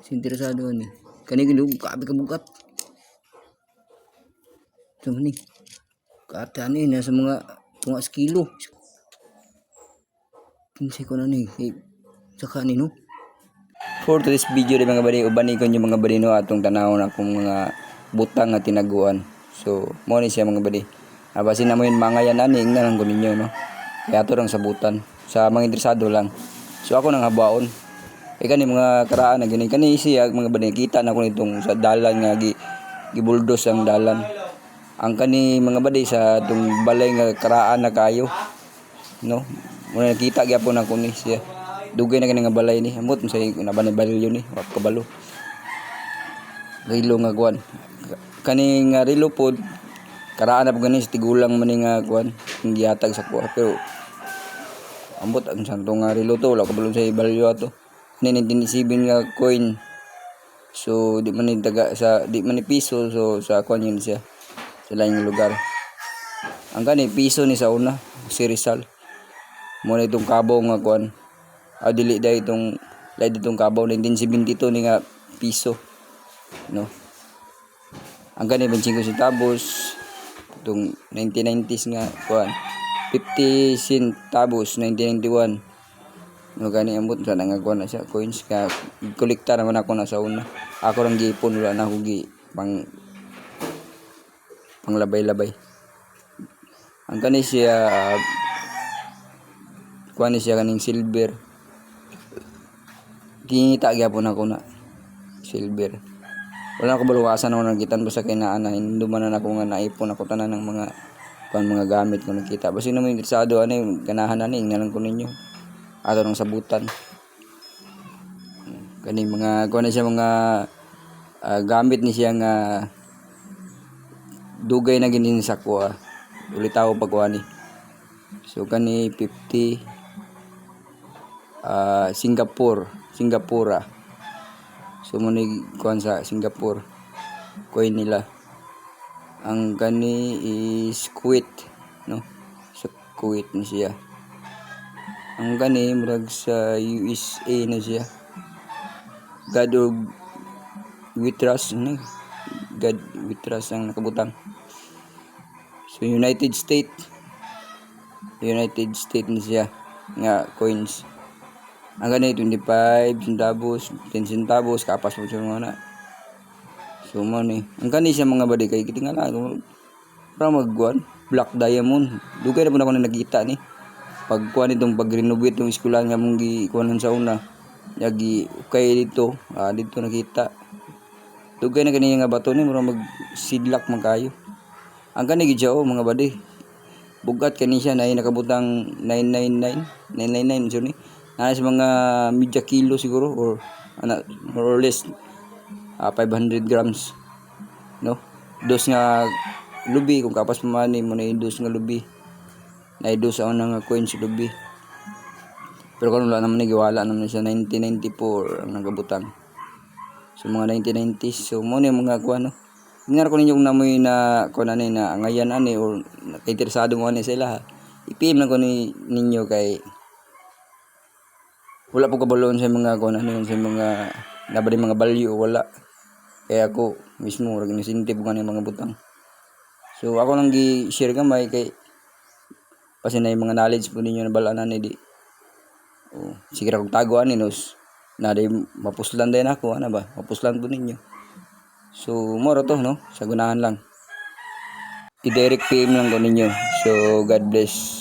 Sinteresado ni. Kani gini kabi ka bugat. Ito ni. Kata ni nasa mga tunga kilo. Kinsay ko na ni. Eh, saka ni no. For today's video rin mga bari, ubani ko yung mga bari no atong tanaw na akong mga butang nga tinaguan. So, mo ni siya mga bari. Ah, basin na mo yun mga yan ani, ingnan lang ko ninyo no. Kaya to lang sabutan. Sa mga interesado lang. So ako nang habaon. Eh kani mga karaan na gani kani siya mga bari kita na ko nitong sa dalan nga gi gibuldos ang dalan. Ang kani mga badi sa itong balay nga karaan na kayo. No? Muna nakita gyapon ako ni siya. Dugay na kani nga balay ni. Amot sa na ba ni balyo ni wa kabalo. Rilo nga kuan. Kani nga rilo pod karaan na po gani sa tigulang man nga kuan ang gihatag sa kuha pero ambot ang santo nga rilo to wala kabalo sa balyo ato. Ni 1997 nga coin. So di man ni taga sa di man ni piso so sa kuan yun siya sa laing lugar. Ang kani piso ni sa una si Rizal. Mo na itong kabaw nga kuan. Ah, dili dahil itong lain itong kabaw 1972 ni nga piso. No. Ang kani 25 centavos itong 1990s nga kuan. 50 centavos 1991. No gani amot sa nga kuan na siya coins ka kolekta naman ako na sa una. Ako lang giipon wala na ako gi pang panglabay-labay. Ang kani siya uh, ni siya kaning silver. Kingita gyapon ako na silver. Wala ko baluwasan ako nagitan ko sa kinaan na hinduman na ako nga naipon ako tanan ng mga kuan mga gamit ko nakita. Basta naman interesado ano yung ganahan na ning nalang ko ninyo. Ato ng sabutan. Kani mga kuan siya mga ah, gamit ni siya nga dugay na ginin sa kuha. Ulitaw pag kuha ni. So kani 50 ah Singapore, Singapura. So mo ni kuan sa Singapore. Coin nila. Ang kani is Kuwait, no? Sa Kuwait ni siya. Ang kani murag sa USA na siya. God of we trust ni God we trust ang nakabutang. So United States United States ni siya nga coins. Ang ganit 25 centavos, 10 centavos kapas mo siya mga na. So mo ni. Ang kani siya mga badi kay kitingala. Para magkuan black diamond. Dugay na po na ako na nakita ni. Pag kuan itong pag renovate yung eskwela nga mong gikuanan sa una. Yagi okay dito, ah, dito nakita. Dugay na kaniya nga bato ni mura mag sidlak man kayo. Ang kani gid siya oh, mga badi. Bugat kani siya na nakabutang 999, 999 so ni. Na sa mga media kilo siguro or ana more or less ah, 500 grams. No? Dos nga lubi kung kapas pamani mo na dos nga lubi. Na dos ako nga coin sa lubi. Pero kung wala naman nagiwala naman siya 1994 ang nagabutang. So mga 1990s. So mo na yung mga kuha no. Ingar ko ninyo kung namoy na kuha na ni na ngayon ani or interesado mo ani sila. I-PM lang ko ni ninyo kay wala po kabalon sa mga kuha na ni sa mga nabali mga value wala. Kaya ako mismo rag incentive ko ni mga butang. So ako nang gi-share gamay kay kasi na yung mga knowledge po ninyo na bala na ni di. Oh, sige ra kog tago ani nos. Na di mapuslan din ako ana ba? Mapuslan po ninyo. So moro to no, sa lang. I-direct PM lang ko ninyo. So God bless.